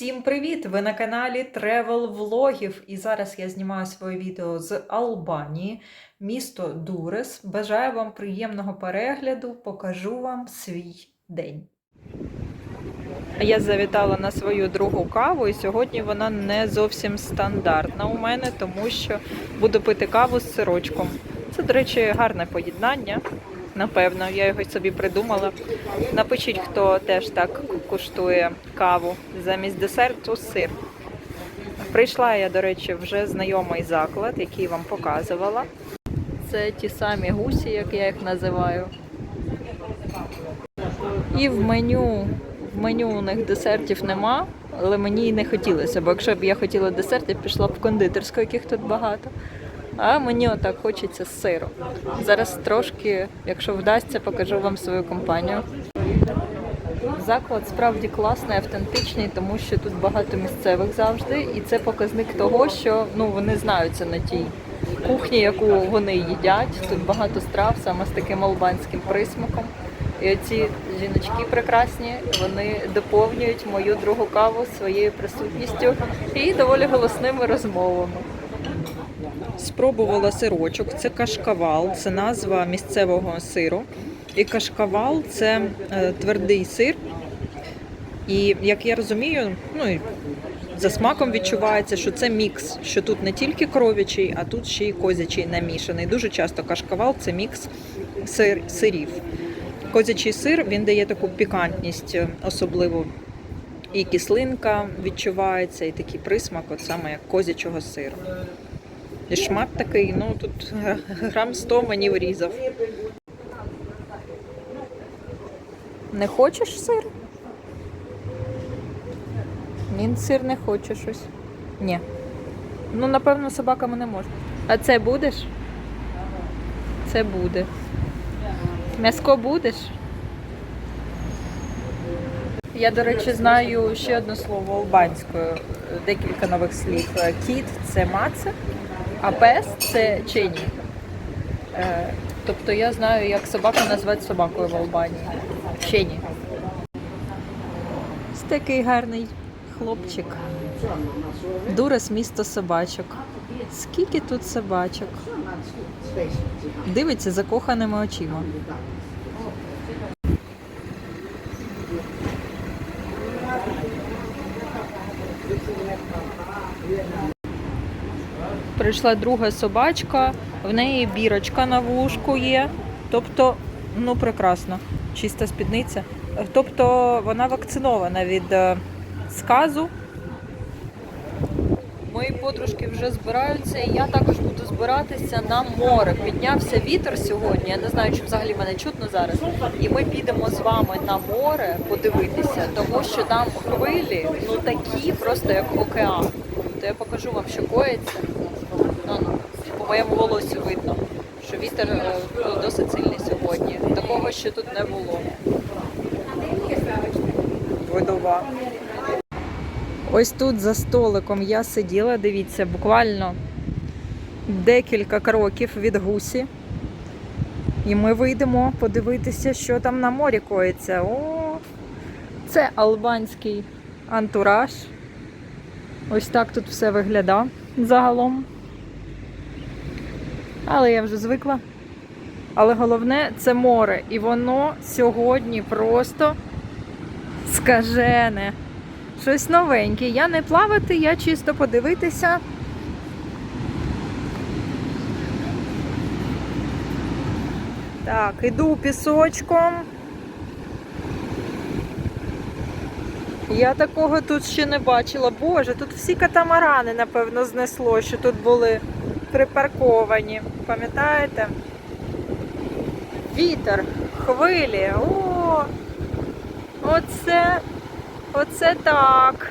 Всім привіт! Ви на каналі Travel Влогів. І зараз я знімаю своє відео з Албанії, місто Дурес. Бажаю вам приємного перегляду, покажу вам свій день. Я завітала на свою другу каву, і сьогодні вона не зовсім стандартна у мене, тому що буду пити каву з сирочком. Це, до речі, гарне поєднання. Напевно, я його собі придумала. Напишіть, хто теж так куштує каву замість десерту сир. Прийшла я, до речі, вже знайомий заклад, який вам показувала. Це ті самі гусі, як я їх називаю. І в меню, в меню у них десертів нема, але мені і не хотілося, бо якщо б я хотіла десерт, я пішла б в кондитерську, яких тут багато. А мені отак хочеться сиру. Зараз трошки, якщо вдасться, покажу вам свою компанію. Заклад справді класний, автентичний, тому що тут багато місцевих завжди, і це показник того, що ну вони знаються на тій кухні, яку вони їдять. Тут багато страв саме з таким албанським присмаком. І оці жіночки прекрасні, вони доповнюють мою другу каву своєю присутністю і доволі голосними розмовами. Спробувала сирочок, це кашкавал, це назва місцевого сиру. І кашкавал це е, твердий сир. І як я розумію, ну і за смаком відчувається, що це мікс, що тут не тільки кров'ячий, а тут ще й козячий намішаний. Дуже часто кашкавал це мікс сир, сирів. Козячий сир він дає таку пікантність, е, особливо і кислинка відчувається, і такий присмак, от саме як козячого сиру. І шмат такий, ну тут грам 100 мені врізав. Не хочеш сир? Він сир не хоче щось. Ні. Ну, напевно, собаками не можна. А це будеш? Це буде. М'яско будеш? Я, до речі, знаю ще одне слово албанською, декілька нових слів. Кіт це маце, а пес це чені. Е, Тобто я знаю, як собаку назвати собакою в Албанії. Чені. Ось такий гарний хлопчик. Дурес місто собачок. Скільки тут собачок? Дивиться закоханими очима. Прийшла друга собачка, в неї бірочка на вушку є. Тобто, ну прекрасно, чиста спідниця. Тобто вона вакцинована від е, сказу. Мої подружки вже збираються, і я також буду збиратися на море. Піднявся вітер сьогодні. Я не знаю, чи взагалі мене чутно зараз. І ми підемо з вами на море подивитися, тому що там хвилі ну такі, просто як океан. То я покажу вам, що коїться. Ну, ну, по моєму волосю видно, що вітер е, досить сильний сьогодні. Такого ще тут не було. Видова. Ось тут за столиком я сиділа, дивіться, буквально декілька кроків від гусі. І ми вийдемо подивитися, що там на морі коїться. О, це албанський антураж. Ось так тут все виглядає загалом. Але я вже звикла. Але головне це море. І воно сьогодні просто скажене. Щось новеньке. Я не плавати, я чисто подивитися. Так, іду пісочком. Я такого тут ще не бачила. Боже, тут всі катамарани, напевно, знесло, що тут були припарковані. Пам'ятаєте? Вітер, хвилі. О! Оце, оце так.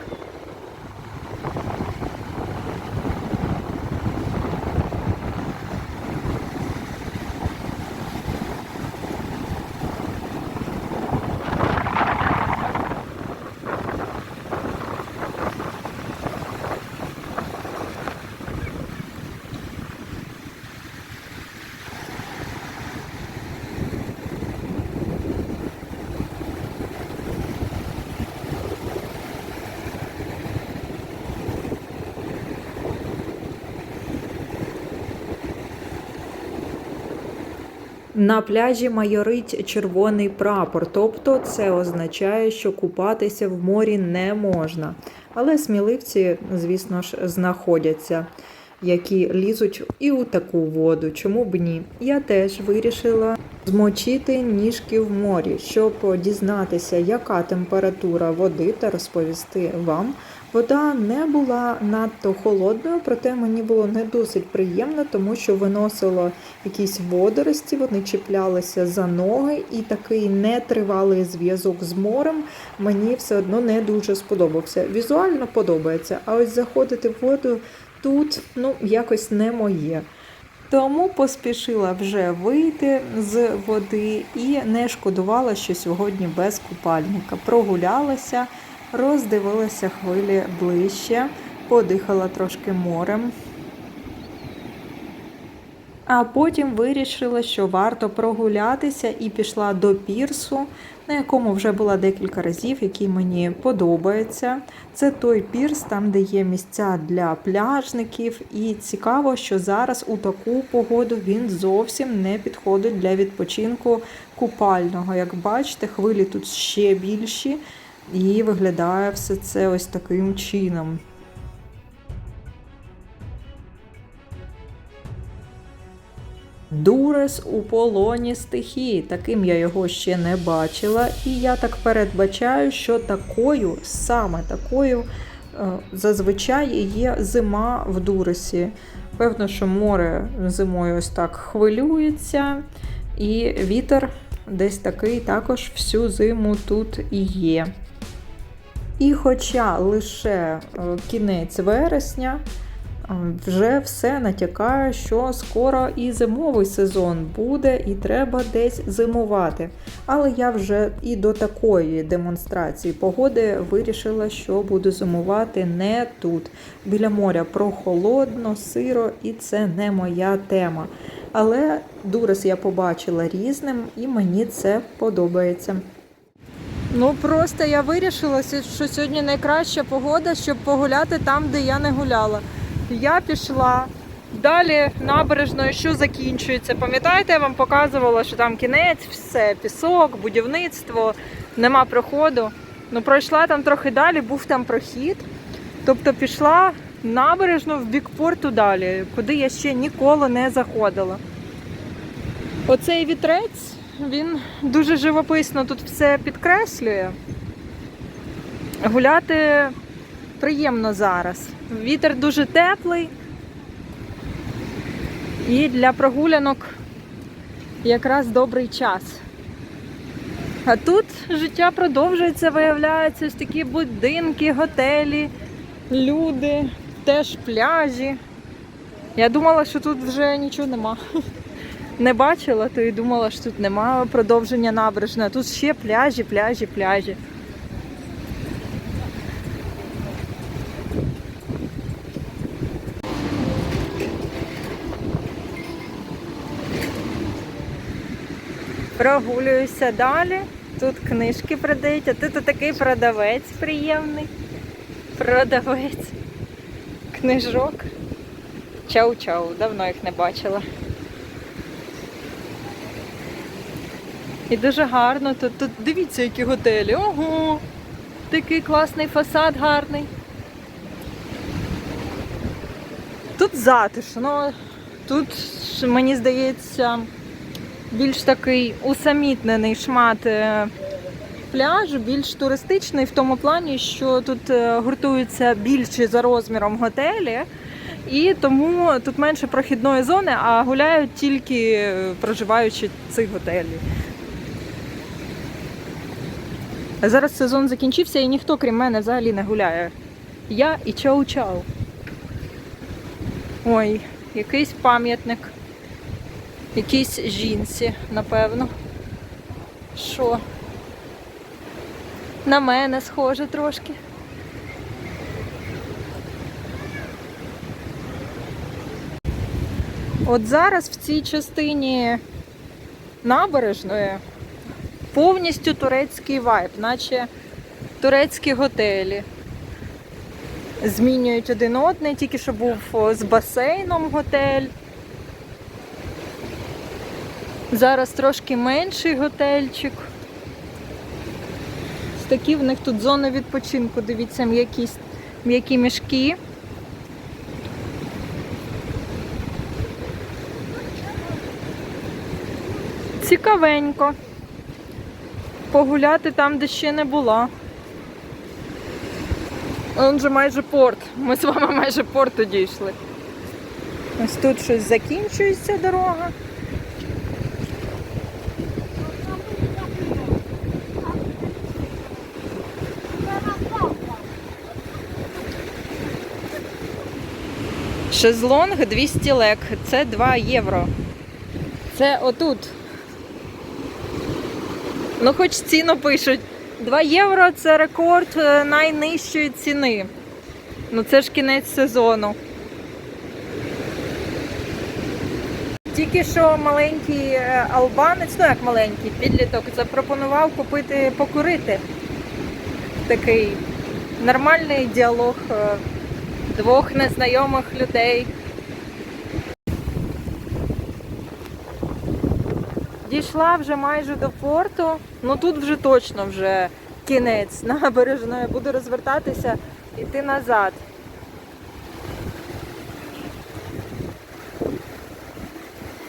На пляжі майорить червоний прапор, тобто це означає, що купатися в морі не можна. Але сміливці, звісно ж, знаходяться, які лізуть і у таку воду. Чому б ні? Я теж вирішила змочити ніжки в морі, щоб дізнатися, яка температура води, та розповісти вам. Вода не була надто холодною, проте мені було не досить приємно, тому що виносило якісь водорості, вони чіплялися за ноги, і такий нетривалий зв'язок з морем мені все одно не дуже сподобався. Візуально подобається, а ось заходити в воду тут ну якось не моє. Тому поспішила вже вийти з води і не шкодувала, що сьогодні без купальника. Прогулялася, роздивилася хвилі ближче, подихала трошки морем. А потім вирішила, що варто прогулятися і пішла до пірсу, на якому вже була декілька разів, який мені подобається. Це той пірс, там, де є місця для пляжників. І цікаво, що зараз у таку погоду він зовсім не підходить для відпочинку купального. Як бачите, хвилі тут ще більші, і виглядає все це ось таким чином. Дурес у полоні стихії. Таким я його ще не бачила. І я так передбачаю, що такою, саме такою, е, зазвичай є зима в Дуресі. Певно, що море зимою ось так хвилюється, і вітер десь такий також всю зиму тут і є. І хоча лише е, кінець вересня, вже все натякає, що скоро і зимовий сезон буде, і треба десь зимувати. Але я вже і до такої демонстрації погоди вирішила, що буду зимувати не тут. Біля моря прохолодно, сиро, і це не моя тема. Але Дурес я побачила різним, і мені це подобається. Ну просто я вирішила, що сьогодні найкраща погода, щоб погуляти там, де я не гуляла. Я пішла. Далі набережною, що закінчується. Пам'ятаєте, я вам показувала, що там кінець, все, пісок, будівництво, нема проходу. Ну, пройшла там трохи далі, був там прохід. Тобто пішла набережно в бік порту далі, куди я ще ніколи не заходила. Оцей вітрець, він дуже живописно тут все підкреслює. Гуляти приємно зараз. Вітер дуже теплий. І для прогулянок якраз добрий час. А тут життя продовжується, виявляється, ось такі будинки, готелі, люди, теж пляжі. Я думала, що тут вже нічого нема. Не бачила, то і думала, що тут немає продовження набережної. Тут ще пляжі, пляжі, пляжі. Прогулююся далі. Тут книжки продають, а тут такий продавець приємний. Продавець. Книжок. Чау-чау, давно їх не бачила. І дуже гарно тут. Тут дивіться, які готелі. Ого! Такий класний фасад гарний. Тут затишно. Тут, мені здається, більш такий усамітнений шмат е, пляж, більш туристичний в тому плані, що тут е, гуртуються більші за розміром готелі, і тому тут менше прохідної зони, а гуляють тільки е, проживаючи цих готелі. Зараз сезон закінчився і ніхто, крім мене, взагалі не гуляє. Я і чау-чау. Ой, якийсь пам'ятник. Якійсь жінці, напевно. Що? На мене схоже трошки. От зараз в цій частині набережної повністю турецький вайб, наче турецькі готелі. Змінюють один одний, тільки що був з басейном готель. Зараз трошки менший готельчик. Такі в них тут зони відпочинку. Дивіться, м'які мішки. Цікавенько. Погуляти там, де ще не була. Он же майже порт. Ми з вами майже порту дійшли. Ось тут щось закінчується дорога. Шезлонг 200 лек. Це 2 євро. Це отут. Ну, хоч ціну пишуть. 2 євро це рекорд е, найнижчої ціни. Ну це ж кінець сезону. Тільки що маленький е, албанець, ну як маленький підліток, запропонував купити покурити. Такий нормальний діалог е, двох незнайомих людей. Дійшла вже майже до порту. Ну тут вже точно вже кінець набережної. Буду розвертатися і йти назад.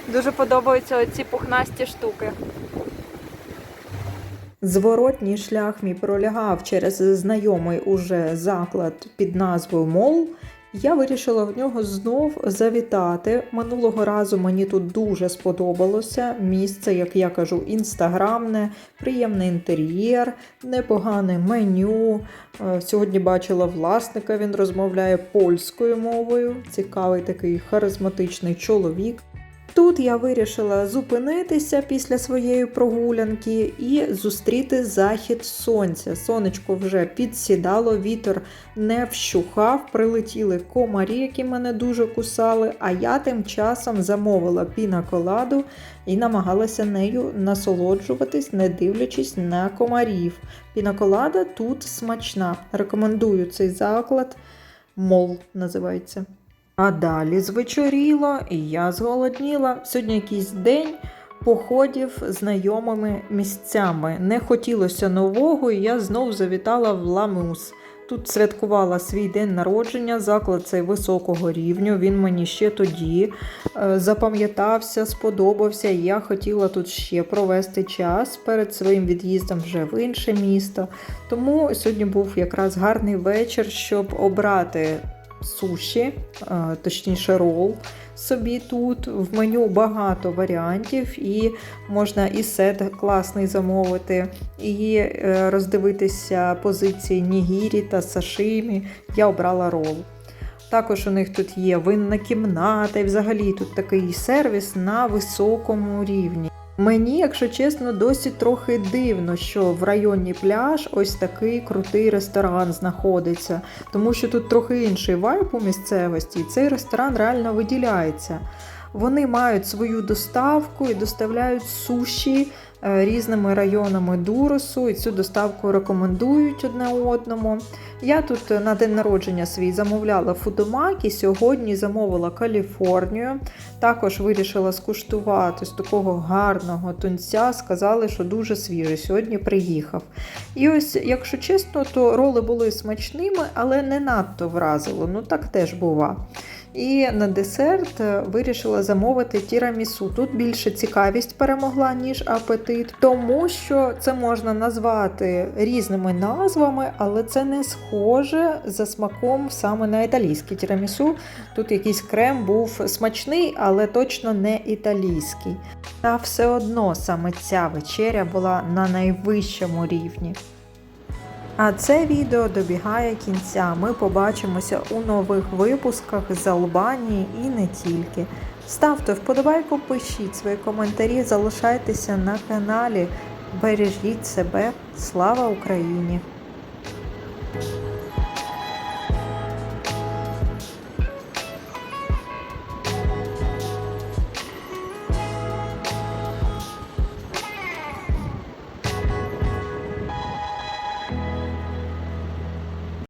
Дуже подобаються оці пухнасті штуки. Зворотній шлях мій пролягав через знайомий уже заклад під назвою Мол. Я вирішила в нього знов завітати. Минулого разу мені тут дуже сподобалося. Місце, як я кажу, інстаграмне, приємний інтер'єр, непогане меню. Е, Сьогодні бачила власника, він розмовляє польською мовою. Цікавий такий харизматичний чоловік. Тут я вирішила зупинитися після своєї прогулянки і зустріти захід сонця. Сонечко вже підсідало, вітер не вщухав, прилетіли комарі, які мене дуже кусали. А я тим часом замовила пінаколаду і намагалася нею насолоджуватись, не дивлячись на комарів. Пінаколада тут смачна. Рекомендую цей заклад. Мол називається. А далі звечоріло, і я зголодніла. Сьогодні якийсь день походів знайомими місцями. Не хотілося нового, і я знов завітала в Ламус. Тут святкувала свій день народження, заклад цей високого рівню. Він мені ще тоді е, запам'ятався, сподобався. Я хотіла тут ще провести час перед своїм від'їздом вже в інше місто. Тому сьогодні був якраз гарний вечір, щоб обрати суші, е, точніше рол собі тут. В меню багато варіантів, і можна і сет класний замовити, і е, роздивитися позиції нігірі та сашимі. Я обрала рол. Також у них тут є винна кімната, і взагалі тут такий сервіс на високому рівні. Мені, якщо чесно, досі трохи дивно, що в районі пляж ось такий крутий ресторан знаходиться, тому що тут трохи інший вайб у місцевості, і цей ресторан реально виділяється. Вони мають свою доставку і доставляють суші е, різними районами Дуросу, і цю доставку рекомендують одне одному. Я тут на день народження свій замовляла фудомак і сьогодні замовила Каліфорнію. Також вирішила скуштувати з такого гарного тунця. Сказали, що дуже свіжий. Сьогодні приїхав. І ось, якщо чесно, то роли були смачними, але не надто вразило. Ну так теж бува. І на десерт е, вирішила замовити тірамісу. Тут більше цікавість перемогла, ніж апетит, тому що це можна назвати різними назвами, але це не схоже за смаком саме на італійське тірамісу. Тут якийсь крем був смачний, але точно не італійський. Та все одно саме ця вечеря була на найвищому рівні. А це відео добігає кінця. Ми побачимося у нових випусках з Албанії і не тільки. Ставте вподобайку, пишіть свої коментарі, залишайтеся на каналі. Бережіть себе. Слава Україні!